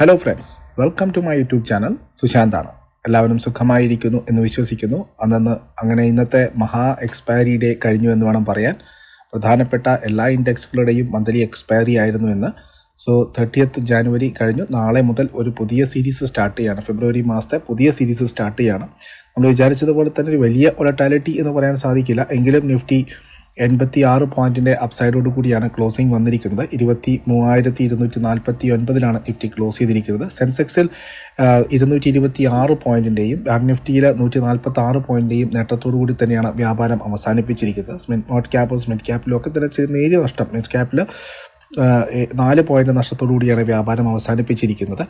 Hello friends welcome to my YouTube channel സുശാന്താണ് എല്ലാവരും സുഖമായിരിക്കുന്നു എന്ന് വിശ്വസിക്കുന്നു. അന്നന്ന് അങ്ങനെ ഇന്നത്തെ മഹാ എക്സ്പയറി ഡേ കഴിഞ്ഞു എന്ന് വേണം പറയാൻ. പ്രധാനപ്പെട്ട എല്ലാ ഇൻഡെക്സുകളുടെയും മന്ത്ലി എക്സ്പയറി ആയിരുന്നു എന്ന്. സോ തേർട്ടിയത്ത് ജാനുവരി കഴിഞ്ഞു. നാളെ മുതൽ ഒരു പുതിയ സീരീസ് സ്റ്റാർട്ട് ചെയ്യാണ്. ഫെബ്രുവരി മാസത്തെ പുതിയ സീരീസ് സ്റ്റാർട്ട് ചെയ്യാണ്. നമ്മൾ വിചാരിച്ചതുപോലെ തന്നെ ഒരു വലിയ ഒലറ്റാലിറ്റി എന്ന് പറയാൻ സാധിക്കില്ല. എങ്കിലും നിഫ്റ്റി എൺപത്തി ആറ് പോയിന്റിന്റെ അപ്സൈഡോട് കൂടിയാണ് ക്ലോസിംഗ് വന്നിരിക്കുന്നത്. ഇരുപത്തി മൂവായിരത്തി ഇരുന്നൂറ്റി നാൽപ്പത്തി ഒൻപതിലാണ് നിഫ്റ്റി ക്ലോസ് ചെയ്തിരിക്കുന്നത്. സെൻസെക്സിൽ ഇരുന്നൂറ്റി ഇരുപത്തി ആറ് പോയിന്റിന്റെയും ബാങ്ക് നിഫ്റ്റിയിൽ നൂറ്റി നാൽപ്പത്തി ആറ് പോയിന്റിന്റെയും നേട്ടത്തോടു കൂടി തന്നെയാണ് വ്യാപാരം അവസാനിപ്പിച്ചിരിക്കുന്നത്. സ്മിറ്റ് ക്യാപ്പ് സ്മിറ്റ് ക്യാപ്പിലും ഒക്കെ തന്നെ നേരിയ നഷ്ടം. മിഡ് ക്യാപ്പിൽ നാല് പോയിന്റ് നഷ്ടത്തോടു കൂടിയാണ് വ്യാപാരം അവസാനിപ്പിച്ചിരിക്കുന്നത്.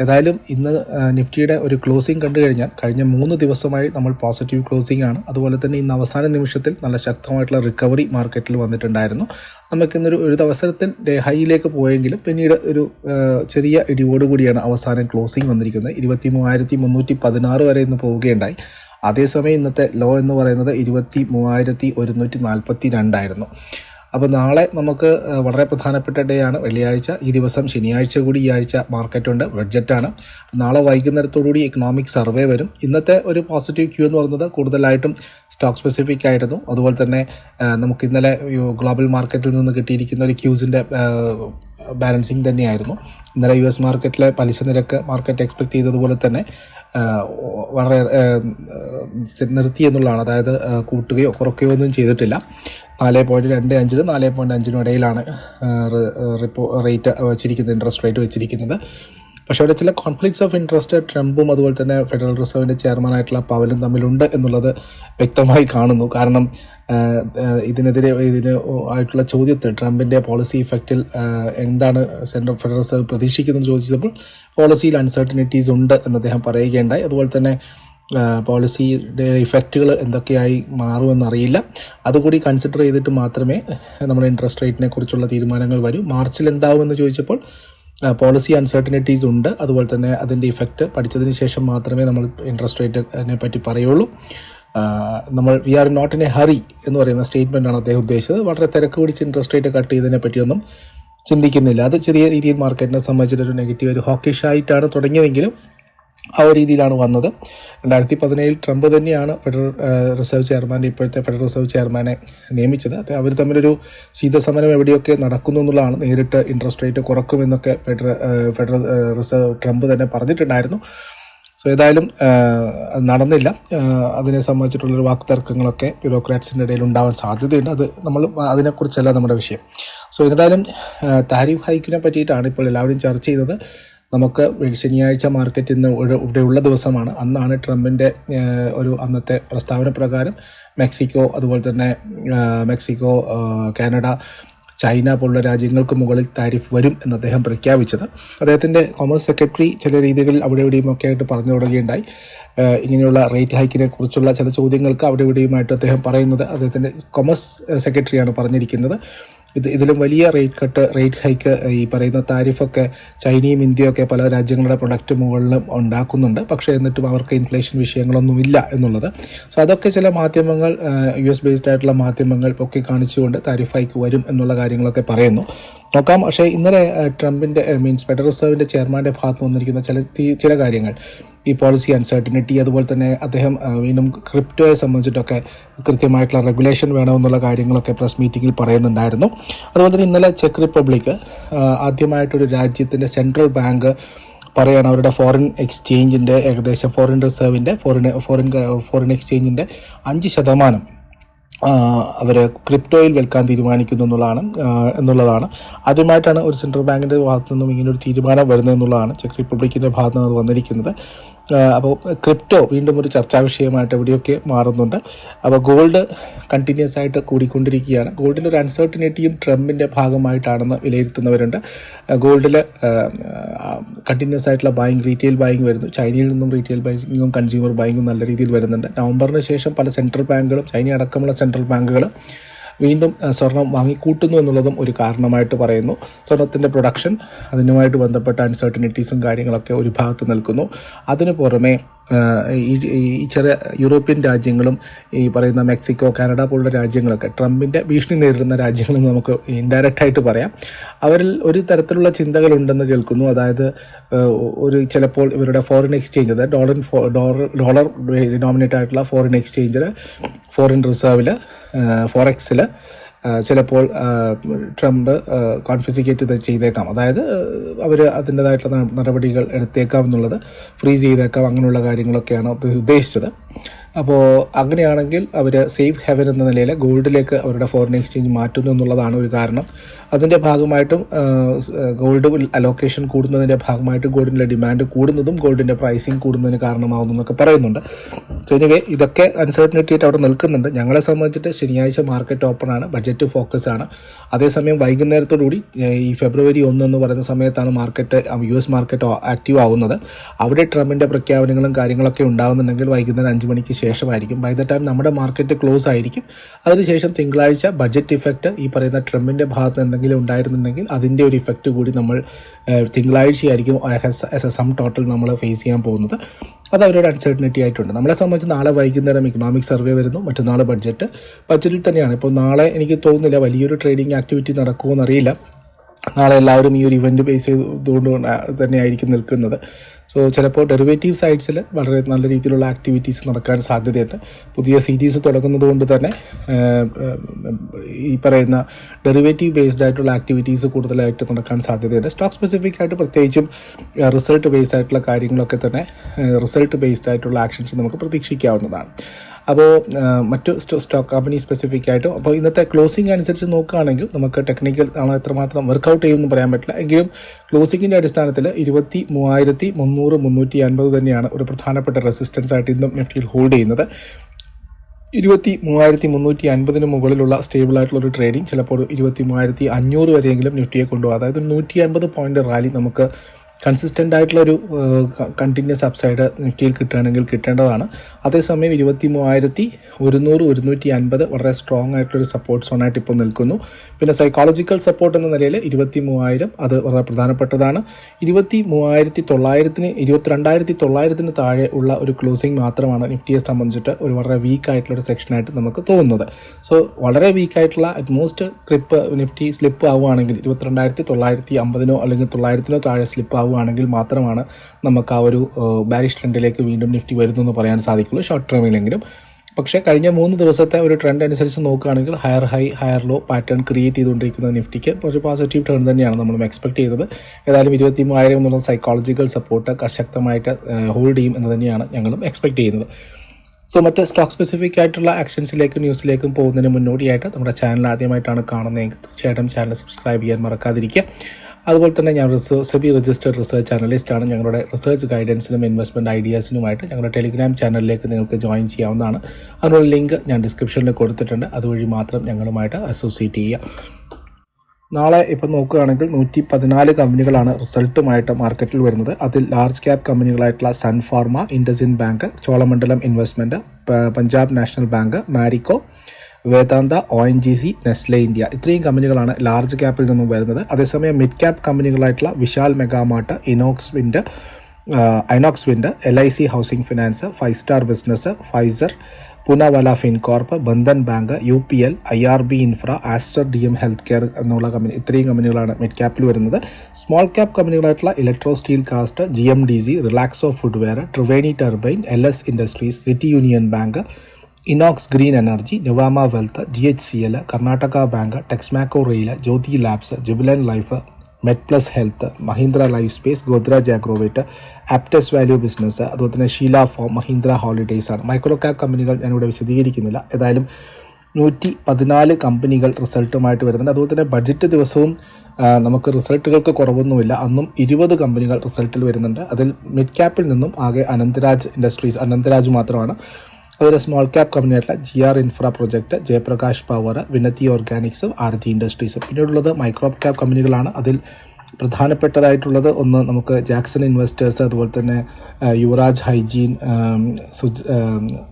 ഏതായാലും ഇന്ന് നിഫ്റ്റിയുടെ ഒരു ക്ലോസിംഗ് കണ്ടു കഴിഞ്ഞാൽ കഴിഞ്ഞ മൂന്ന് ദിവസമായി നമ്മൾ പോസിറ്റീവ് ക്ലോസിംഗ് ആണ്. അതുപോലെ തന്നെ ഇന്ന് അവസാന നിമിഷത്തിൽ നല്ല ശക്തമായിട്ടുള്ള റിക്കവറി മാർക്കറ്റിൽ വന്നിട്ടുണ്ടായിരുന്നു. നമുക്കിന്നൊരു ഒരു അവസരത്തിൽ ഹൈയിലേക്ക് പോയെങ്കിലും പിന്നീട് ഒരു ചെറിയ ഇടിവോട് കൂടിയാണ് അവസാനം ക്ലോസിംഗ് വന്നിരിക്കുന്നത്. ഇരുപത്തി മൂവായിരത്തി മുന്നൂറ്റി പതിനാറ് വരെ ഇന്ന് പോവുകയുണ്ടായി. അതേസമയം ഇന്നത്തെ ലോ എന്ന് പറയുന്നത് ഇരുപത്തി മൂവായിരത്തി ഒരുന്നൂറ്റി നാൽപ്പത്തി രണ്ടായിരുന്നു അപ്പോൾ നാളെ നമുക്ക് വളരെ പ്രധാനപ്പെട്ട ഡേ ആണ്. വെള്ളിയാഴ്ച ഈ ദിവസം ശനിയാഴ്ച കൂടി ഈ ആഴ്ച മാർക്കറ്റുണ്ട് ബഡ്ജറ്റാണ് നാളെ വൈകുന്നേരത്തോടുകൂടി എക്കണോമിക് സർവേ വരും. ഇന്നത്തെ ഒരു പോസിറ്റീവ് ക്യൂ എന്ന് പറയുന്നത് കൂടുതലായിട്ടും സ്റ്റോക്ക് സ്പെസിഫിക് ആയിരുന്നു. അതുപോലെ തന്നെ നമുക്ക് ഇന്നലെ ഗ്ലോബൽ മാർക്കറ്റിൽ നിന്ന് കിട്ടിയിരിക്കുന്ന ഒരു ക്യൂസിന്റെ ബാലൻസിങ് തന്നെയായിരുന്നു. ഇന്നലെ യു എസ് മാർക്കറ്റിലെ പലിശ നിരക്ക് മാർക്കറ്റ് എക്സ്പെക്ട് ചെയ്തതുപോലെ തന്നെ വളരെ നിർത്തി എന്നുള്ളതാണ്. അതായത് കൂട്ടുകയോ കുറയ്ക്കുകയോ ഒന്നും ചെയ്തിട്ടില്ല. നാല് പോയിന്റ് രണ്ട് അഞ്ചിനും നാല് പോയിന്റ് അഞ്ചിനും ഇടയിലാണ് റിപ്പോ റേറ്റ് വെച്ചിരിക്കുന്നത് ഇൻട്രസ്റ്റ് റേറ്റ് വെച്ചിരിക്കുന്നത്. പക്ഷേ അവിടെ ചില കോൺഫ്ലിക്ട്സ് ഓഫ് ഇൻട്രസ്റ്റ് ട്രംപും അതുപോലെ തന്നെ ഫെഡറൽ റിസർവിന്റെ ചെയർമാനായിട്ടുള്ള പവലും തമ്മിലുണ്ട് എന്നുള്ളത് വ്യക്തമായി കാണുന്നു. കാരണം ഇതിനെതിരെ ഇതിന് ആയിട്ടുള്ള ചോദ്യത്തിൽ ട്രംപിന്റെ പോളിസി ഇഫക്റ്റിൽ എന്താണ് സെൻട്രൽ ഫെഡറൽ റിസർവ് പ്രതീക്ഷിക്കുന്നത് ചോദിച്ചപ്പോൾ പോളിസിയിൽ അൺസർട്ടനിറ്റീസ് ഉണ്ട് എന്ന് അദ്ദേഹം പറയുകയുണ്ടായി. അതുപോലെ തന്നെ പോളിസിയുടെ ഇഫക്റ്റുകൾ എന്തൊക്കെയായി മാറുമെന്നറിയില്ല. അതുകൂടി കൺസിഡർ ചെയ്തിട്ട് മാത്രമേ നമ്മുടെ ഇൻട്രസ്റ്റ് റേറ്റിനെ കുറിച്ചുള്ള തീരുമാനങ്ങൾ വരൂ. മാർച്ചിൽ എന്താവുമെന്ന് ചോദിച്ചപ്പോൾ പോളിസി അൺസർട്ടനിറ്റീസ് ഉണ്ട്. അതുപോലെ തന്നെ അതിന്റെ ഇഫക്റ്റ് പഠിച്ചതിന് ശേഷം മാത്രമേ നമ്മൾ ഇൻട്രസ്റ്റ് റേറ്റിനെ പറ്റി പറയുള്ളൂ. നമ്മൾ we are not in a hurry എന്ന് പറയുന്ന സ്റ്റേറ്റ്മെന്റാണ് അദ്ദേഹം ഉദ്ദേശിച്ചത്. വളരെ തിരക്ക് പിടിച്ച് ഇൻട്രസ്റ്റ് റേറ്റ് കട്ട് ചെയ്തതിനെ പറ്റിയൊന്നും ചിന്തിക്കുന്നില്ല. അത് ചെറിയ രീതിയിൽ മാർക്കറ്റിനെ സംബന്ധിച്ചിട്ടൊരു നെഗറ്റീവ് ഒരു ഹോക്കിഷായിട്ടാണ് തുടങ്ങിയതെങ്കിലും ആ ഒരു രീതിയിലാണ് വന്നത്. രണ്ടായിരത്തി പതിനേഴിൽ ട്രംപ് തന്നെയാണ് ഫെഡറൽ റിസർവ് ചെയർമാൻ ഇപ്പോഴത്തെ ഫെഡറൽ റിസർവ് ചെയർമാനെ നിയമിച്ചത്. അത് അവർ തമ്മിലൊരു ശീതസമരം എവിടെയൊക്കെ നടക്കുന്നു എന്നുള്ളതാണ് നേരിട്ട് ഇൻട്രസ്റ്റ് റേറ്റ് കുറക്കുമെന്നൊക്കെ ഫെഡറൽ ഫെഡറൽ റിസർവ് ട്രംപ് തന്നെ പറഞ്ഞിട്ടുണ്ടായിരുന്നു. സോ ഏതായാലും നടന്നില്ല. അതിനെ സംബന്ധിച്ചിട്ടുള്ളൊരു വാക്തർക്കങ്ങളൊക്കെ ബ്യൂറോക്രാറ്റ്സിന്റെ ഇടയിൽ ഉണ്ടാവാൻ സാധ്യതയുണ്ട്. അത് നമ്മൾ അതിനെക്കുറിച്ചല്ല നമ്മുടെ വിഷയം. സോ എന്തായാലും താരിഫ് ഹൈക്കിനെ പറ്റിയിട്ടാണ് ഇപ്പോൾ എല്ലാവരും ചർച്ച ചെയ്തത്. നമുക്ക് ശനിയാഴ്ച മാർക്കറ്റ് ഇന്ന് ഇവിടെയുള്ള ദിവസമാണ്. അന്നാണ് ട്രംപിന്റെ ഒരു അന്നത്തെ പ്രസ്താവന പ്രകാരം മെക്സിക്കോ അതുപോലെ തന്നെ മെക്സിക്കോ കാനഡ ചൈന പോലുള്ള രാജ്യങ്ങൾക്ക് മുകളിൽ താരിഫ് വരും എന്ന് അദ്ദേഹം പ്രഖ്യാപിച്ചത്. അദ്ദേഹത്തിന്റെ കോമേഴ്സ് സെക്രട്ടറി ചില രീതികളിൽ അവിടെ ഇവിടെയും ഒക്കെ ആയിട്ട് പറഞ്ഞു തുടങ്ങിയുണ്ടായി ഇങ്ങനെയുള്ള റേറ്റ് ഹൈക്കിനെ കുറിച്ചുള്ള ചില ചോദ്യങ്ങൾക്ക് അവിടെ ഇവിടെയുമായിട്ട് അദ്ദേഹം പറയുന്നത് അദ്ദേഹത്തിന്റെ കൊമേഴ്സ് സെക്രട്ടറിയാണ് പറഞ്ഞിരിക്കുന്നത്. ഇത് ഇതിലും വലിയ റേറ്റ് കട്ട് റേറ്റ് ഹൈക്ക് ഈ പറയുന്ന താരിഫൊക്കെ ചൈനയും ഇന്ത്യയും ഒക്കെ പല രാജ്യങ്ങളുടെ പ്രൊഡക്റ്റ് മുകളിലും ഉണ്ടാക്കുന്നുണ്ട്. പക്ഷേ എന്നിട്ടും അവർക്ക് ഇൻഫ്ലേഷൻ വിഷയങ്ങളൊന്നുമില്ല എന്നുള്ളത്. സോ അതൊക്കെ ചില മാധ്യമങ്ങൾ യു എസ് ബേസ്ഡ് ആയിട്ടുള്ള മാധ്യമങ്ങൾ ഒക്കെ കാണിച്ചുകൊണ്ട് താരിഫ് ഹൈക്ക് വരും എന്നുള്ള കാര്യങ്ങളൊക്കെ പറയുന്നു. നോക്കാം. പക്ഷേ ഇന്നലെ ട്രംപിന്റെ മീൻസ് ഫെഡറൽ റിസർവിന്റെ ചെയർമാന്റെ ഭാഗത്ത് വന്നിരിക്കുന്ന ചില ചില കാര്യങ്ങൾ. ഈ പോളിസി അൺസർട്ടനിറ്റി അതുപോലെ തന്നെ അദ്ദേഹം വീണ്ടും ക്രിപ്റ്റോയെ സംബന്ധിച്ചിട്ടൊക്കെ കൃത്യമായിട്ടുള്ള റെഗുലേഷൻ വേണമെന്നുള്ള കാര്യങ്ങളൊക്കെ പ്രസ് മീറ്റിങ്ങിൽ പറയുന്നുണ്ടായിരുന്നു. അതുപോലെ തന്നെ ഇന്നലെ ചെക്ക് റിപ്പബ്ലിക് ആദ്യമായിട്ടൊരു രാജ്യത്തിന്റെ സെൻട്രൽ ബാങ്ക് പറയുകയാണ് അവരുടെ ഫോറിൻ എക്സ്ചേഞ്ചിന്റെ ഏകദേശം ഫോറിൻ റിസർവിന്റെ ഫോറിൻ ഫോറിൻ ഫോറിൻ എക്സ്ചേഞ്ചിന്റെ അഞ്ച് ശതമാനം. അവർ ക്രിപ്റ്റോയിൽ വിൽക്കാൻ തീരുമാനിക്കുന്നു എന്നുള്ളതാണ് എന്നുള്ളതാണ്. ആദ്യമായിട്ടാണ് ഒരു സെൻട്രൽ ബാങ്കിന്റെ ഭാഗത്തു നിന്നും ഇങ്ങനെ ഒരു തീരുമാനം വരുന്നത് എന്നുള്ളതാണ് ചെക്ക് റിപ്പബ്ലിക്കിന്റെ ഭാഗത്തു നിന്ന് അത് വന്നിരിക്കുന്നത്. അപ്പോൾ ക്രിപ്റ്റോ വീണ്ടും ഒരു ചർച്ചാ വിഷയമായിട്ട് എവിടെയൊക്കെ മാറുന്നുണ്ട്. അപ്പോൾ ഗോൾഡ് കണ്ടിന്യൂസ് ആയിട്ട് കൂടിക്കൊണ്ടിരിക്കുകയാണ്. ഗോൾഡിന്റെ ഒരു അൺസർട്ടനിറ്റിയും ട്രംപിന്റെ ഭാഗമായിട്ടാണെന്ന് വിലയിരുത്തുന്നവരുണ്ട്. ഗോൾഡിൽ കണ്ടിന്യൂസ് ആയിട്ടുള്ള ബൈങ് റീറ്റെയിൽ ബൈങ് വരുന്നു. ചൈനയിൽ നിന്നും റീറ്റെയിൽ ബൈങ്ങിങ്ങും കൺസ്യൂമർ ബൈങ്ങും നല്ല രീതിയിൽ വരുന്നുണ്ട്. നവംബറിന് ശേഷം പല സെൻട്രൽ ബാങ്കുകളും ചൈന അടക്കമുള്ള സെൻട്രൽ ബാങ്കുകൾ വീണ്ടും സ്വർണം വാങ്ങിക്കൂട്ടുന്നു എന്നുള്ളതും ഒരു കാരണമായിട്ട് പറയുന്നു. സ്വർണത്തിന്റെ പ്രൊഡക്ഷൻ അതിനുമായിട്ട് ബന്ധപ്പെട്ട അൺസർട്ടനിറ്റീസും കാര്യങ്ങളൊക്കെ ഒരു ഭാഗത്ത് നിൽക്കുന്നു. അതിനു പുറമെ ഈ ചെറിയ യൂറോപ്യൻ രാജ്യങ്ങളും ഈ പറയുന്ന മെക്സിക്കോ കാനഡ പോലുള്ള രാജ്യങ്ങളൊക്കെ ട്രംപിന്റെ ഭീഷണി നേരിടുന്ന രാജ്യങ്ങളെന്ന് നമുക്ക് ഇൻഡയറക്റ്റ് ആയിട്ട് പറയാം. അവരിൽ ഒരു തരത്തിലുള്ള ചിന്തകളുണ്ടെന്ന് കേൾക്കുന്നു. അതായത് ഒരു ചിലപ്പോൾ ഇവരുടെ ഫോറിൻ എക്സ്ചേഞ്ച് അതായത് ഡോളർ ഡോളർ ഡിനോമിനേറ്റ് ആയിട്ടുള്ള ഫോറിൻ എക്സ്ചേഞ്ചിൽ ഫോറിൻ റിസർവിൽ ഫോറക്സിൽ ചിലപ്പോൾ ട്രംപ് കോൺഫിസിക്കേറ്റ് ചെയ്തേക്കാം. അതായത് അവർ അതിന്റെതായിട്ടുള്ള നടപടികൾ എടുത്തേക്കാം എന്നുള്ളത് ഫ്രീസ് ചെയ്തേക്കാം അങ്ങനെയുള്ള കാര്യങ്ങളൊക്കെയാണ് ഉദ്ദേശ- ഉദ്ദേശിച്ചത്. അപ്പോൾ അങ്ങനെയാണെങ്കിൽ അവർ സേഫ് ഹെവൻ എന്ന നിലയിൽ ഗോൾഡിലേക്ക് അവരുടെ ഫോറിൻ എക്സ്ചേഞ്ച് മാറ്റുന്നു എന്നുള്ളതാണ് ഒരു കാരണം. അതിന്റെ ഭാഗമായിട്ടും ഗോൾഡ് അലോക്കേഷൻ കൂടുന്നതിന്റെ ഭാഗമായിട്ട് ഗോൾഡിന്റെ ഡിമാൻഡ് കൂടുന്നതും ഗോൾഡിന്റെ പ്രൈസിങ് കൂടുന്നതിന് കാരണമാകുന്നു എന്നൊക്കെ പറയുന്നുണ്ട്. സോ എനിവേ ഇതൊക്കെ അൺസർട്ടനിറ്റി അവിടെ നിൽക്കുന്നുണ്ട്. ഞങ്ങളെ സംബന്ധിച്ചിട്ട് ശനിയാഴ്ച മാർക്കറ്റ് ഓപ്പൺ ആണ്. ബഡ്ജറ്റ് ഫോക്കസ് ആണ്. അതേസമയം വൈകുന്നേരത്തോടുകൂടി ഈ ഫെബ്രുവരി ഒന്ന് എന്ന് പറയുന്ന സമയത്താണ് market U S market active ആവുന്നത്. അവിടെ ട്രംപിന്റെ പ്രഖ്യാപനങ്ങളും കാര്യങ്ങളൊക്കെ ഉണ്ടാകുന്നുണ്ടെങ്കിൽ വൈകുന്നേരം അഞ്ച് മണിക്ക് ശേഷമായിരിക്കും. ബൈ ദ ടൈം നമ്മുടെ മാർക്കറ്റ് ക്ലോസ് ആയിരിക്കും. അതിനുശേഷം തിങ്കളാഴ്ച ബഡ്ജറ്റ് ഇഫക്റ്റ് ഈ പറയുന്ന ട്രംപിന്റെ ഭാഗത്ത് എന്തെങ്കിലും ഉണ്ടായിരുന്നുണ്ടെങ്കിൽ അതിന്റെ ഒരു ഇഫക്റ്റ് കൂടി നമ്മൾ തിങ്കളാഴ്ചയായിരിക്കും ആസ് എ സം ടോട്ടൽ നമ്മൾ ഫേസ് ചെയ്യാൻ പോകുന്നത്. അത് അവരോട് അൺസർട്ടനിറ്റി ആയിട്ടുണ്ട്. നമ്മളെ സംബന്ധിച്ച് നാളെ വൈകുന്നേരം ഇക്കണോമിക് സർവേ വരുന്നു. മറ്റന്നാൾ ബഡ്ജറ്റ് ബഡ്ജറ്റിൽ തന്നെയാണ്. ഇപ്പോൾ നാളെ എനിക്ക് തോന്നുന്നില്ല വലിയൊരു ട്രേഡിംഗ് ആക്ടിവിറ്റി നടക്കുമോ എന്നറിയില്ല നാളെ എല്ലാവരും ഈ ഒരു ഇവന്റ് ബേസ് ചെയ്തുകൊണ്ട് തന്നെയായിരിക്കും നിൽക്കുന്നത്. സോ ചിലപ്പോൾ ഡെറിവേറ്റീവ് സൈഡ്സിൽ വളരെ നല്ല രീതിയിലുള്ള ആക്ടിവിറ്റീസ് നടക്കാൻ സാധ്യതയുണ്ട്. പുതിയ സീരീസ് തുടങ്ങുന്നത് കൊണ്ട് തന്നെ ഈ പറയുന്ന ഡെറിവേറ്റീവ് ബേസ്ഡ് ആയിട്ടുള്ള ആക്ടിവിറ്റീസ് കൂടുതലായിട്ട് നടക്കാൻ സാധ്യതയുണ്ട്. സ്റ്റോക്ക് സ്പെസിഫിക് ആയിട്ട് പ്രത്യേകിച്ചും റിസൾട്ട് ബേസ്ഡ് ആയിട്ടുള്ള കാര്യങ്ങളൊക്കെ തന്നെ റിസൾട്ട് ബേസ്ഡ് ആയിട്ടുള്ള ആക്ഷൻസ് നമുക്ക് പ്രതീക്ഷിക്കാവുന്നതാണ്. അപ്പോൾ മറ്റു സ്റ്റോക്ക് കമ്പനി സ്പെസിഫിക് ആയിട്ടും അപ്പോൾ ഇന്നത്തെ ക്ലോസിംഗ് അനുസരിച്ച് നോക്കുകയാണെങ്കിൽ നമുക്ക് ടെക്നിക്കൽ ആണ് എത്രമാത്രം വർക്കൗട്ട് ചെയ്യുമെന്ന് പറയാൻ പറ്റില്ല. എങ്കിലും ക്ലോസിങ്ങിന്റെ അടിസ്ഥാനത്തിൽ ഇരുപത്തി മൂവായിരത്തി മുന്നൂറ് മുന്നൂറ്റി അൻപത് തന്നെയാണ് ഒരു പ്രധാനപ്പെട്ട റെസിസ്റ്റൻസ് ആയിട്ട് ഇന്നും നിഫ്റ്റിയിൽ ഹോൾഡ് ചെയ്യുന്നത്. ഇരുപത്തി മൂവായിരത്തി മുന്നൂറ്റി അൻപതിന് മുകളിലുള്ള സ്റ്റേബിൾ ആയിട്ടുള്ള ഒരു ട്രേഡിംഗ് ചിലപ്പോൾ ഇരുപത്തി മൂവായിരത്തി അഞ്ഞൂറ് വരെയെങ്കിലും നിഫ്റ്റിയെ കൊണ്ടുപോകും. അതായത് നൂറ്റി അൻപത് പോയിന്റ് റാലി നമുക്ക് കൺസിസ്റ്റന്റ് ആയിട്ടുള്ള ഒരു കണ്ടിന്യൂസ് അപ്സൈഡ് നിഫ്റ്റിയിൽ കിട്ടുകയാണെങ്കിൽ കിട്ടേണ്ടതാണ്. അതേസമയം ഇരുപത്തി മൂവായിരത്തി ഒരുന്നൂറ് ഒരുന്നൂറ്റി അൻപത് വളരെ സ്ട്രോങ് ആയിട്ടൊരു സപ്പോർട്ട് സോണായിട്ട് ഇപ്പോൾ നിൽക്കുന്നു. പിന്നെ സൈക്കോളജിക്കൽ സപ്പോർട്ട് എന്ന നിലയിൽ ഇരുപത്തി മൂവായിരം അത് വളരെ പ്രധാനപ്പെട്ടതാണ്. ഇരുപത്തി മൂവായിരത്തി തൊള്ളായിരത്തിന് ഇരുപത്തിരണ്ടായിരത്തി തൊള്ളായിരത്തിന് താഴെ ഉള്ള ഒരു ക്ലോസിംഗ് മാത്രമാണ് നിഫ്റ്റിയെ സംബന്ധിച്ചിട്ട് ഒരു വളരെ വീക്ക് ആയിട്ടുള്ള ഒരു സെക്ഷനായിട്ട് നമുക്ക് തോന്നുന്നത്. സോ വളരെ വീക്ക് ആയിട്ടുള്ള അറ്റ്മോസ്റ്റ് ക്രിപ്പ് നിഫ്റ്റി സ്ലിപ്പ് ആവുകയാണെങ്കിൽ ഇരുപത്തിരണ്ടായിരത്തി തൊള്ളായിരത്തി അമ്പതിനോ അല്ലെങ്കിൽ തൊള്ളായിരത്തിനോ താഴെ സ്ലിപ്പ് ആവുകയാണെങ്കിൽ മാത്രമാണ് നമുക്ക് ആ ഒരു ബാരിഷ് ട്രെൻഡിലേക്ക് വീണ്ടും നിഫ്റ്റി വരുന്നു എന്ന് പറയാൻ സാധിക്കുള്ളൂ ഷോർട്ട് ടേമിലെങ്കിലും പക്ഷേ കഴിഞ്ഞ മൂന്ന് ദിവസത്തെ ഒരു ട്രെൻഡ് അനുസരിച്ച് നോക്കുകയാണെങ്കിൽ higher high higher low pattern create ചെയ്തുകൊണ്ടിരിക്കുന്ന നിഫ്റ്റിക്ക് ഒരു പോസിറ്റീവ് ടേൺ തന്നെയാണ് നമ്മൾ എക്സ്പെക്ട് ചെയ്തത്. ഏതായാലും ഇരുപത്തി മൂവായിരം എന്നുള്ള സൈക്കോളജിക്കൽ സപ്പോർട്ട് ശക്തമായിട്ട് ഹോൾഡ് ചെയ്യും എന്ന് തന്നെയാണ് ഞങ്ങളും എക്സ്പെക്ട് ചെയ്യുന്നത്. സോ മറ്റ് സ്റ്റോക്ക് സ്പെസിഫിക് ആയിട്ടുള്ള ആക്ഷൻസിലേക്കും ന്യൂസിലേക്കും പോകുന്നതിന് മുന്നോടിയായിട്ട് നമ്മുടെ ചാനൽ ആദ്യമായിട്ടാണ് കാണുന്നതെങ്കിൽ തീർച്ചയായിട്ടും ചാനൽ സബ്സ്ക്രൈബ് ചെയ്യാൻ മറക്കാതിരിക്കുക. അതുപോലെ തന്നെ ഞാൻ സെബി രജിസ്റ്റേഡ് റിസർച്ച് അനലിസ്റ്റാണ് ഞങ്ങളുടെ റിസർച്ച് ഗൈഡൻസിനും ഇൻവെസ്റ്റ്മെന്റ് ഐഡിയാസിനുമായിട്ട് ഞങ്ങളുടെ ടെലിഗ്രാം ചാനലിലേക്ക് നിങ്ങൾക്ക് ജോയിൻ ചെയ്യാവുന്നതാണ്. അതിനുള്ള ലിങ്ക് ഞാൻ ഡിസ്ക്രിപ്ഷനിൽ കൊടുത്തിട്ടുണ്ട്. അതുവഴി മാത്രം ഞങ്ങളുമായിട്ട് അസോസിയേറ്റ് ചെയ്യുക. നാളെ ഇപ്പം നോക്കുകയാണെങ്കിൽ നൂറ്റി പതിനാല് കമ്പനികളാണ് റിസൾട്ടുമായിട്ട് മാർക്കറ്റിൽ വരുന്നത്. അതിൽ large cap കമ്പനികളായിട്ടുള്ള Sun Pharma IndusInd Bank Cholamandalam investment Punjab National Bank Marico Vedanta O N G C Nestle India ഇത്രയും കമ്പനികളാണ് ലാർജ് ക്യാപ്പിൽ നിന്നും വരുന്നത്. അതേസമയം mid cap കമ്പനികളായിട്ടുള്ള Vishal Mega Mart Inox Wind Inox Wind L I C Housing Finance Five Star Business Pfizer Poonawalla Fincorp Bandhan Bank U P L I R B Infra Aster D M Health Care എന്നുള്ള company ഇത്രയും കമ്പനികളാണ് mid ക്യാപ്പിൽ വരുന്നത്. Small cap കമ്പനികളായിട്ടുള്ള Electro Steel Cast G M D C Relaxo Footwear Triveni Turbine L S Industries City Union Bank Inox Green Energy Nuvama Wealth G H C L Karnataka Bank Texmaco Rail Jyothy Labs Jubilant Life Med Plus Health Mahindra Life Space Godrej Agrovet Aptus Value Business അതുപോലെ തന്നെ Sheela Foam Mahindra Holidays ആണ്. Micro cap കമ്പനികൾ ഞാനിവിടെ വിശദീകരിക്കുന്നില്ല. ഏതായാലും നൂറ്റി പതിനാല് കമ്പനികൾ റിസൾട്ടുമായിട്ട് വരുന്നുണ്ട്. അതുപോലെ തന്നെ ബഡ്ജറ്റ് ദിവസവും നമുക്ക് റിസൾട്ടുകൾക്ക് കുറവൊന്നുമില്ല. അന്നും ഇരുപത് കമ്പനികൾ റിസൾട്ടിൽ വരുന്നുണ്ട്. അതിൽ മിഡ് ക്യാപ്പിൽ നിന്നും ആകെ അനന്തരാജ് ഇൻഡസ്ട്രീസ് അനന്തരാജ് മാത്രമാണ്. അതുപോലെ small cap കമ്പനിയായിട്ടുള്ള G R infra project Jayaprakash power Vinati ഓർഗാനിക്സും Aarti ഇൻഡസ്ട്രീസും പിന്നീടുള്ളത് മൈക്രോ ക്യാപ് കമ്പനികളാണ് അതിൽ പ്രധാനപ്പെട്ടതായിട്ടുള്ളത് ഒന്ന് നമുക്ക് ജാക്സൺ ഇൻവെസ്റ്റേഴ്സ് അതുപോലെ തന്നെ Yuvraj Hygiene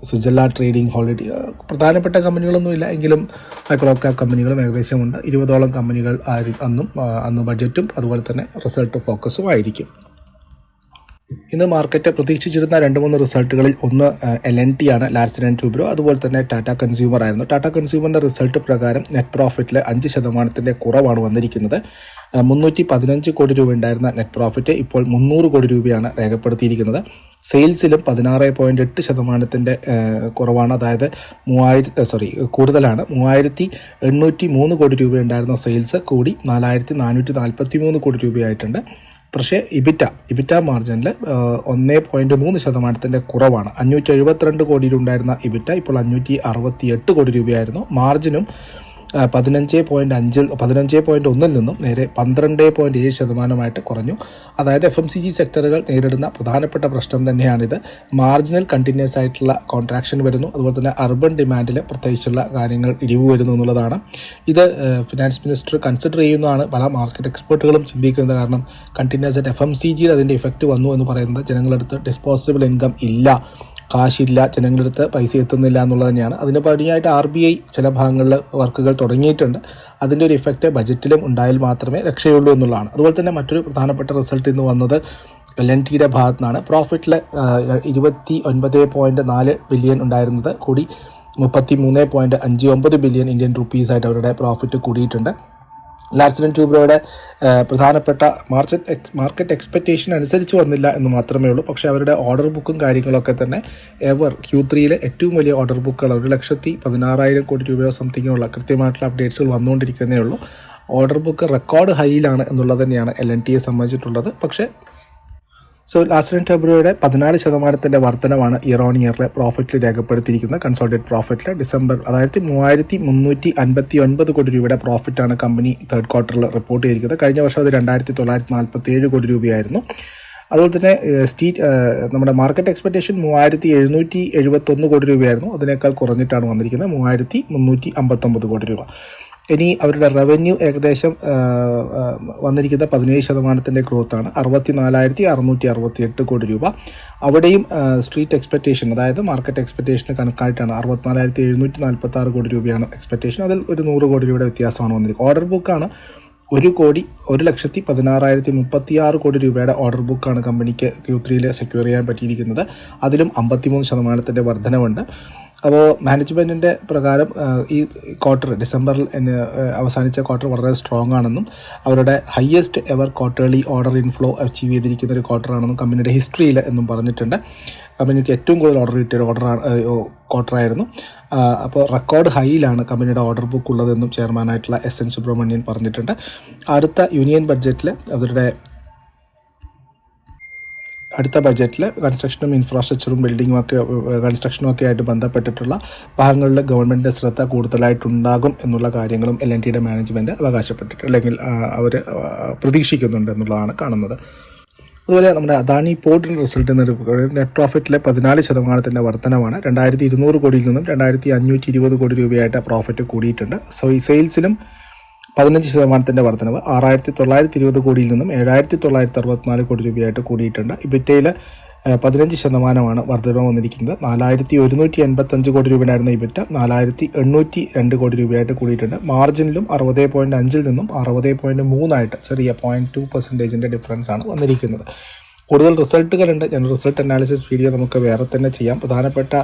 Sujala Trading holiday പ്രധാനപ്പെട്ട കമ്പനികളൊന്നുമില്ല എങ്കിലും മൈക്രോ ക്യാപ് കമ്പനികളും ഏകദേശം ഉണ്ട് ഇരുപതോളം കമ്പനികൾ അന്നും അന്ന് ബഡ്ജറ്റും അതുപോലെ തന്നെ റിസൾട്ട് ഫോക്കസും ആയിരിക്കും. ഇന്ന് മാർക്കറ്റ് പ്രതീക്ഷിച്ചിരുന്ന രണ്ട് മൂന്ന് റിസൾട്ടുകളിൽ ഒന്ന് എൽ എൻ ടി ആണ് ലാർസൻ ആൻഡ് ടൂബ്രോ അതുപോലെ തന്നെ ടാറ്റ കൺസ്യൂമർ ആയിരുന്നു. ടാറ്റ കൺസ്യൂമറിന്റെ റിസൾട്ട് പ്രകാരം നെറ്റ് പ്രോഫിറ്റിൽ അഞ്ച് ശതമാനത്തിന്റെ കുറവാണ് വന്നിരിക്കുന്നത്. മുന്നൂറ്റി പതിനഞ്ച് കോടി രൂപ ഉണ്ടായിരുന്ന നെറ്റ് പ്രോഫിറ്റ് ഇപ്പോൾ മുന്നൂറ് കോടി രൂപയാണ് രേഖപ്പെടുത്തിയിരിക്കുന്നത്. സെയിൽസിലും പതിനാറ് പോയിന്റ് എട്ട് ശതമാനത്തിന്റെ കുറവാണ്. അതായത് മൂവായിരത്തി സോറി കൂടുതലാണ്. മൂവായിരത്തി എണ്ണൂറ്റി മൂന്ന് കോടി രൂപ ഉണ്ടായിരുന്ന സെയിൽസ് കൂടി നാലായിരത്തി നാനൂറ്റി നാൽപ്പത്തി മൂന്ന് കോടി രൂപയായിട്ടുണ്ട്. പക്ഷേ ഇബിറ്റ ഇബിറ്റ മാർജിനിൽ ഒന്ന് പോയിന്റ് മൂന്ന് ശതമാനത്തിന്റെ കുറവാണ്. അഞ്ഞൂറ്റി എഴുപത്തിരണ്ട് കോടിയിലുണ്ടായിരുന്ന ഇബിറ്റ ഇപ്പോൾ അഞ്ഞൂറ്റി അറുപത്തി എട്ട് കോടി രൂപയായിരുന്നു. മാർജിനും പതിനഞ്ച് പോയിന്റ് അഞ്ചിൽ പതിനഞ്ച് പോയിന്റ് ഒന്നിൽ നിന്നും നേരെ പന്ത്രണ്ട് പോയിന്റ് ഏഴ് ശതമാനമായിട്ട് കുറഞ്ഞു. അതായത് എഫ് എം സി ജി സെക്ടറുകൾ നേരിടുന്ന പ്രധാനപ്പെട്ട പ്രശ്നം തന്നെയാണിത്. മാർജിനൽ കണ്ടിന്യൂസ് ആയിട്ടുള്ള കോൺട്രാക്ഷൻ വരുന്നു. അതുപോലെ തന്നെ അർബൻ ഡിമാൻഡിൽ പ്രത്യേകിച്ചുള്ള കാര്യങ്ങൾ ഇടിവ് വരുന്നു എന്നുള്ളതാണ്. ഇത് ഫിനാൻസ് മിനിസ്റ്റർ കൺസിഡർ ചെയ്യുന്നതാണ്. പല മാർക്കറ്റ് എക്സ്പേർട്ടുകളും ചിന്തിക്കുന്നത് കാരണം കണ്ടിന്യൂസ് ആയിട്ട് എഫ് എം സി ജിയിൽ അതിന്റെ ഇഫക്റ്റ് വന്നു എന്ന് പറയുന്നത് ജനങ്ങളടുത്ത് ഡിസ്പോസിബിൾ ഇൻകം ഇല്ല. കാശില്ല ജനങ്ങളടുത്ത് പൈസ എത്തുന്നില്ല എന്നുള്ളത് തന്നെയാണ്. അതിന് പടിയായിട്ട് ആർ ബി ഐ ചില ഭാഗങ്ങളിൽ വർക്കുകൾ തുടങ്ങിയിട്ടുണ്ട്. അതിന്റെ ഒരു ഇഫക്റ്റ് ബജറ്റിലും ഉണ്ടായാൽ മാത്രമേ രക്ഷയുള്ളൂ എന്നുള്ളതാണ്. അതുപോലെ തന്നെ മറ്റൊരു പ്രധാനപ്പെട്ട റിസൾട്ട് ഇന്ന് വന്നത് എൽ എൻ ടിയുടെ ഭാഗത്തു നിന്നാണ് പ്രോഫിറ്റിൽ ഇരുപത്തി ഒൻപത് പോയിന്റ് നാല് ബില്യൺ ഉണ്ടായിരുന്നത്. കൂടി മുപ്പത്തി മൂന്ന് പോയിന്റ് അഞ്ച് ഒമ്പത് ബില്യൺ ഇന്ത്യൻ റുപ്പീസായിട്ട് അവരുടെ പ്രോഫിറ്റ് കൂടിയിട്ടുണ്ട്. ലാർസൻ ട്യൂബ്രോയുടെ പ്രധാനപ്പെട്ട മാർക്കറ്റ് മാർക്കറ്റ് എക്സ്പെക്റ്റേഷൻ അനുസരിച്ച് വന്നില്ല എന്ന് മാത്രമേ ഉള്ളൂ. പക്ഷേ അവരുടെ ഓർഡർ ബുക്കും കാര്യങ്ങളൊക്കെ തന്നെ എവർ ക്യൂ ത്രീയിലെ ഏറ്റവും വലിയ ഓർഡർ ബുക്കുകൾ ഒരു ലക്ഷത്തി പതിനാറായിരം കോടി രൂപയോ സംതിങ്ങുള്ള കൃത്യമായിട്ടുള്ള അപ്ഡേറ്റ്സുകൾ വന്നുകൊണ്ടിരിക്കുന്നേ ഉള്ളൂ. ഓർഡർ ബുക്ക് റെക്കോർഡ് ഹൈയിലാണ് എന്നുള്ളത് തന്നെയാണ് എൽ എൻ ടിയെ സംബന്ധിച്ചിട്ടുള്ളത്. പക്ഷേ സോ ലാസ്റ്റ് ഫെബ്രുവരിയുടെ പതിനാല് ശതമാനത്തിന്റെ വർധനമാണ് ഇയർ ഓൺ ഇയറിലെ പ്രോഫിറ്റിൽ രേഖപ്പെടുത്തിയിരിക്കുന്നത്. കൺസോൾട്ടേറ്റ് പ്രോഫിറ്റിൽ ഡിസംബർ അതായത് മൂവായിരത്തി മുന്നൂറ്റി അൻപത്തി ഒൻപത് കോടി രൂപയുടെ പ്രോഫിറ്റാണ് കമ്പനി തേർഡ് ക്വാർട്ടറിൽ റിപ്പോർട്ട് ചെയ്തിരിക്കുന്നത്. കഴിഞ്ഞ വർഷം അത് രണ്ടായിരത്തി തൊള്ളായിരത്തി നാൽപ്പത്തി ഏഴ് കോടി രൂപയായിരുന്നു. അതുപോലെ തന്നെ സ്റ്റീറ്റ് നമ്മുടെ മാർക്കറ്റ് എക്സ്പെക്ടേഷൻ മൂവായിരത്തി എഴുന്നൂറ്റി എഴുപത്തൊന്ന് കോടി രൂപയായിരുന്നു. അതിനേക്കാൾ കുറഞ്ഞിട്ടാണ് വന്നിരിക്കുന്നത് മൂവായിരത്തി മുന്നൂറ്റി അമ്പത്തൊമ്പത് കോടി രൂപ. ഇനി അവരുടെ റവന്യൂ ഏകദേശം വന്നിരിക്കുന്ന പതിനേഴ് ശതമാനത്തിന്റെ ഗ്രോത്താണ് അറുപത്തി നാലായിരത്തി അറുന്നൂറ്റി അറുപത്തി എട്ട് കോടി രൂപ. അവിടെയും സ്ട്രീറ്റ് എക്സ്പെക്റ്റേഷൻ അതായത് മാർക്കറ്റ് എക്സ്പെക്റ്റേഷന് കണക്കായിട്ടാണ് അറുപത്തിനാലായിരത്തി എഴുന്നൂറ്റി നാൽപ്പത്തി ആറ് കോടി രൂപയാണ് എക്സ്പെക്റ്റേഷൻ അതിൽ ഒരു നൂറ് കോടി രൂപയുടെ വ്യത്യാസമാണ് വന്നിരിക്കുന്നത്. ഓർഡർ ബുക്കാണ് ഒരു കോടി ഒരു ലക്ഷത്തി പതിനാറായിരത്തി മുപ്പത്തിയാറ് കോടി രൂപയുടെ ഓർഡർ ബുക്കാണ് കമ്പനിക്ക് ക്യൂ ത്രീയിൽ സെക്യൂർ ചെയ്യാൻ പറ്റിയിരിക്കുന്നത്. അതിലും അമ്പത്തിമൂന്ന് ശതമാനത്തിന്റെ വർധനവുണ്ട്. അപ്പോൾ മാനേജ്മെന്റിന്റെ പ്രകാരം ഈ ക്വാർട്ടർ ഡിസംബറിൽ അവസാനിച്ച ക്വാർട്ടർ വളരെ സ്ട്രോങ് ആണെന്നും അവരുടെ highest ever quarterly order inflow achieve ചെയ്തിരിക്കുന്ന ഒരു ക്വാർട്ടറാണെന്നും കമ്പനിയുടെ ഹിസ്റ്ററിയിൽ എന്നും പറഞ്ഞിട്ടുണ്ട്. കമ്പനിക്ക് ഏറ്റവും കൂടുതൽ ഓർഡർ കിട്ടിയ ഒരു ഓർഡർ ക്വാർട്ടറായിരുന്നു അപ്പോൾ റെക്കോർഡ് ഹൈയിലാണ് കമ്പനിയുടെ ഓർഡർ ബുക്ക് ഉള്ളതെന്നും ചെയർമാനായിട്ടുള്ള എസ് എൻ സുബ്രഹ്മണ്യൻ പറഞ്ഞിട്ടുണ്ട്. അടുത്ത യൂണിയൻ ബഡ്ജറ്റിൽ അവരുടെ അടുത്ത ബജറ്റിൽ കൺസ്ട്രക്ഷനും ഇൻഫ്രാസ്ട്രക്ചറും ബിൽഡിങ്ങും ഒക്കെ കൺസ്ട്രക്ഷനും ഒക്കെ ആയിട്ട് ബന്ധപ്പെട്ടിട്ടുള്ള ഭാഗങ്ങളിൽ ഗവൺമെന്റിന്റെ ശ്രദ്ധ കൂടുതലായിട്ടുണ്ടാകും എന്നുള്ള കാര്യങ്ങളും എൽ എൻ ടിയുടെ മാനേജ്മെന്റ് അവകാശപ്പെട്ടിട്ട് അല്ലെങ്കിൽ അവർ പ്രതീക്ഷിക്കുന്നുണ്ട് എന്നുള്ളതാണ് കാണുന്നത്. അതുപോലെ നമ്മുടെ അദാനി പോർട്ടിന്റെ റിസൾട്ട് നെറ്റ് പ്രോഫിറ്റിലെ പതിനാല് ശതമാനത്തിന്റെ വർധനമാണ് രണ്ടായിരത്തി ഇരുന്നൂറ് കോടിയിൽ നിന്നും രണ്ടായിരത്തി അഞ്ഞൂറ്റി ഇരുപത് കോടി രൂപയായിട്ട് പ്രോഫിറ്റ് കൂടിയിട്ടുണ്ട്. സോ ഈ സെയിൽസിലും പതിനഞ്ച് ശതമാനത്തിന്റെ വർധനവ് ആറായിരത്തി തൊള്ളായിരത്തി ഇരുപത് കോടിയിൽ നിന്നും ഏഴായിരത്തി തൊള്ളായിരത്തി അറുപത്തിനാല് കോടി രൂപയായിട്ട് കൂടിയിട്ടുണ്ട്. ഇബിറ്റയിൽ പതിനഞ്ച് ശതമാനമാണ് വർധന വന്നിരിക്കുന്നത്. നാലായിരത്തി ഒരുന്നൂറ്റി എൺപത്തഞ്ച് കോടി രൂപയായിരുന്ന ഇബിറ്റ നാലായിരത്തി എണ്ണൂറ്റി രണ്ട് കോടി രൂപയായിട്ട് കൂടിയിട്ടുണ്ട്. മാർജിനിലും അറുപത് പോയിന്റ് അഞ്ചിൽ നിന്നും അറുപത് പോയിന്റ് മൂന്നായിട്ട് ചെറിയ പോയിന്റ് ടു പെർസെന്റേജിന്റെ ഡിഫറൻസ് ആണ് വന്നിരിക്കുന്നത്. കൂടുതൽ റിസൾട്ടുകളുണ്ട് ഞാൻ റിസൾട്ട് അനാലിസിസ് വീഡിയോ നമുക്ക് വേറെ തന്നെ ചെയ്യാം. പ്രധാനപ്പെട്ട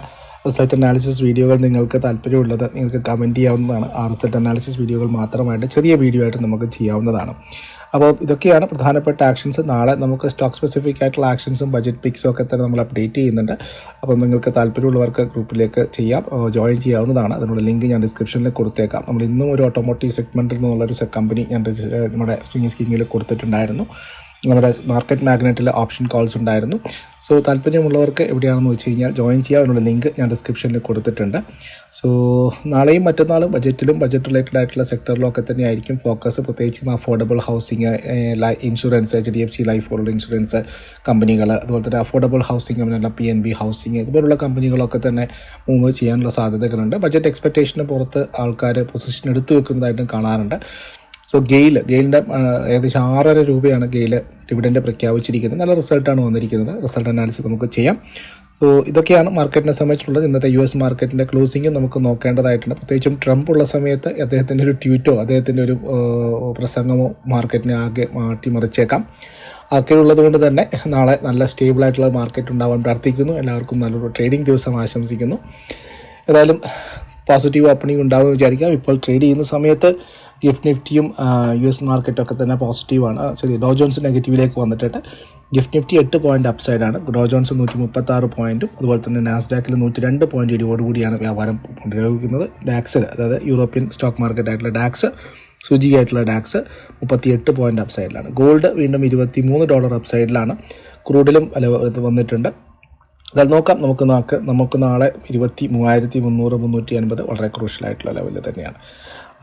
റിസൾട്ട് അനാലിസിസ് വീഡിയോകൾ നിങ്ങൾക്ക് താല്പര്യമുള്ളത് നിങ്ങൾക്ക് കമന്റ് ചെയ്യാവുന്നതാണ്. ആ റിസൾട്ട് അനാലിസിസ് വീഡിയോകൾ മാത്രമായിട്ട് ചെറിയ വീഡിയോ ആയിട്ട് നമുക്ക് ചെയ്യാവുന്നതാണ്. അപ്പോൾ ഇതൊക്കെയാണ് പ്രധാനപ്പെട്ട ആക്ഷൻസ് നാളെ നമുക്ക് സ്റ്റോക്ക് സ്പെസിഫിക് ആയിട്ടുള്ള ആക്ഷൻസും ബജറ്റ് പിക്സും ഒക്കെ തന്നെ നമ്മൾ അപ്ഡേറ്റ് ചെയ്യുന്നുണ്ട്. അപ്പോൾ നിങ്ങൾക്ക് താല്പര്യമുള്ളവർക്ക് ഗ്രൂപ്പിലേക്ക് ചെയ്യാം. ജോയിൻ ചെയ്യാവുന്നതാണ്. അതിനുള്ള ലിങ്ക് ഞാൻ ഡിസ്ക്രിപ്ഷനിൽ കൊടുത്തേക്കാം. നമ്മൾ ഇന്നും ഒരു ഓട്ടോമോട്ടീവ് സെഗ്മെന്റിൽ നിന്നുള്ളൊരു കമ്പനി ഞാൻ നമ്മുടെ സ്കീമിൽ കൊടുത്തിട്ടുണ്ടായിരുന്നു. നമ്മുടെ മാർക്കറ്റ് മാഗ്നറ്റിൽ ഓപ്ഷൻ കോൾസ് ഉണ്ടായിരുന്നു. സോ താല്പര്യമുള്ളവർക്ക് എവിടെയാണെന്ന് വെച്ച് കഴിഞ്ഞാൽ ജോയിൻ ചെയ്യാനുള്ള ലിങ്ക് ഞാൻ ഡിസ്ക്രിപ്ഷനിൽ കൊടുത്തിട്ടുണ്ട്. സോ നാളെയും മറ്റന്നാളും ബജറ്റിലും ബജറ്റ് റിലേറ്റഡ് ആയിട്ടുള്ള സെക്ടറിലും ഒക്കെ തന്നെ ആയിരിക്കും ഫോക്കസ് പ്രത്യേകിച്ചും affordable housing insurance H D F C Life hold insurance കമ്പനികൾ അതുപോലെ തന്നെ അഫോർഡബിൾ ഹൗസിംഗ് അങ്ങനെയുള്ള പി എൻ ബി ഹൗസിംഗ് ഇതുപോലുള്ള കമ്പനികളൊക്കെ തന്നെ മൂവ് ചെയ്യാനുള്ള സാധ്യതകളുണ്ട്. ബജറ്റ് എക്സ്പെക്റ്റേഷന് പുറത്ത് ആൾക്കാർ പൊസിഷൻ എടുത്തു വെക്കുന്നതായിട്ടും കാണാറുണ്ട്. സോ ഗെയിൽ ഗെയിലിന്റെ ഏകദേശം ആറര രൂപയാണ് ഗെയിൽ ഡിവിഡന്റ് പ്രഖ്യാപിച്ചിരിക്കുന്നത്. നല്ല റിസൾട്ടാണ് വന്നിരിക്കുന്നത്. റിസൾട്ട് അനാലിസിസ് നമുക്ക് ചെയ്യാം. സോ ഇതൊക്കെയാണ് മാർക്കറ്റിനെ സംബന്ധിച്ചുള്ളത്. ഇന്നത്തെ യു എസ് മാർക്കറ്റിന്റെ ക്ലോസിംഗ് നമുക്ക് നോക്കേണ്ടതായിട്ടുണ്ട്. പ്രത്യേകിച്ചും ട്രംപ് ഉള്ള സമയത്ത് അദ്ദേഹത്തിന്റെ ഒരു ട്വീറ്റോ അദ്ദേഹത്തിന്റെ ഒരു പ്രസംഗമോ മാർക്കറ്റിനെ ആകെ മാറ്റിമറിച്ചേക്കാം. ഒക്കെ ഉള്ളത് കൊണ്ട് തന്നെ നാളെ നല്ല സ്റ്റേബിൾ ആയിട്ടുള്ള മാർക്കറ്റ് ഉണ്ടാവാൻ പ്രാർത്ഥിക്കുന്നു. എല്ലാവർക്കും നല്ലൊരു ട്രേഡിംഗ് ദിവസം ആശംസിക്കുന്നു. ഏതായാലും പോസിറ്റീവ് ഓപ്പണിംഗ് ഉണ്ടാവുമെന്ന് വിചാരിക്കാം. ഇപ്പോൾ ട്രേഡ് ചെയ്യുന്ന സമയത്ത് ഗിഫ്റ്റ് നിഫ്റ്റിയും യു എസ് മാർക്കറ്റൊക്കെ തന്നെ പോസിറ്റീവാണ് ശരി ഡോ ജോൺസ് നെഗറ്റീവിലേക്ക് വന്നിട്ടുണ്ട്. ഗിഫ്റ്റ് നിഫ്റ്റി എട്ട് പോയിന്റ് അപ്സൈഡാണ് ഡോ ജോൺസ് നൂറ്റി മുപ്പത്തി ആറ് പോയിന്റും അതുപോലെ തന്നെ നാസ്ഡാക്കിൽ നൂറ്റി രണ്ട് പോയിന്റ് കൂടിയാണ് വ്യാപാരം പുനരാരംഭിക്കുന്നത് ഡാക്സിൽ അതായത് യൂറോപ്യൻ സ്റ്റോക്ക് മാർക്കറ്റ് ആയിട്ടുള്ള ഡാക്സ് ആയിട്ടുള്ള ഡാക്സ് മുപ്പത്തിയെട്ട് പോയിന്റ് അപ്സൈഡിലാണ് ഗോൾഡ് വീണ്ടും ഇരുപത്തി മൂന്ന് ഡോളർ അപ്സൈഡിലാണ് ക്രൂഡിലും വന്നിട്ടുണ്ട്. എന്നാൽ നോക്കാം നമുക്ക് നോക്ക് നമുക്ക് നാളെ ഇരുപത്തി മൂവായിരത്തി മുന്നൂറ് മുന്നൂറ്റി അൻപത് വളരെ ക്രൂഷ്യലായിട്ടുള്ള ലെവലിൽ തന്നെയാണ്.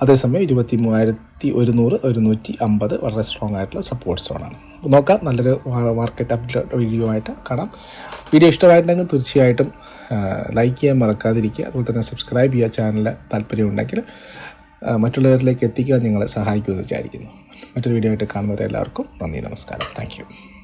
അതേസമയം ഇരുപത്തി മൂവായിരത്തി ഒരുന്നൂറ് ഒരുന്നൂറ്റി അമ്പത് വളരെ സ്ട്രോങ് ആയിട്ടുള്ള സപ്പോർട്ട് സോണാണ് നോക്കാം നല്ലൊരു മാർക്കറ്റ് അപ്ഡേറ്റ് വീഡിയോ ആയിട്ട് കാണാം. വീഡിയോ ഇഷ്ടമായിട്ടുണ്ടെങ്കിൽ തീർച്ചയായിട്ടും ലൈക്ക് ചെയ്യാൻ മറക്കാതിരിക്കുക. അതുപോലെ തന്നെ സബ്സ്ക്രൈബ് ചെയ്യുക ചാനലിൽ താല്പര്യമുണ്ടെങ്കിൽ മറ്റുള്ളവരിലേക്ക് എത്തിക്കാൻ നിങ്ങളെ സഹായിക്കുമെന്ന് വിചാരിക്കുന്നു. മറ്റൊരു വീഡിയോ ആയിട്ട് കാണുന്നവരെ എല്ലാവർക്കും നന്ദി നമസ്കാരം. താങ്ക്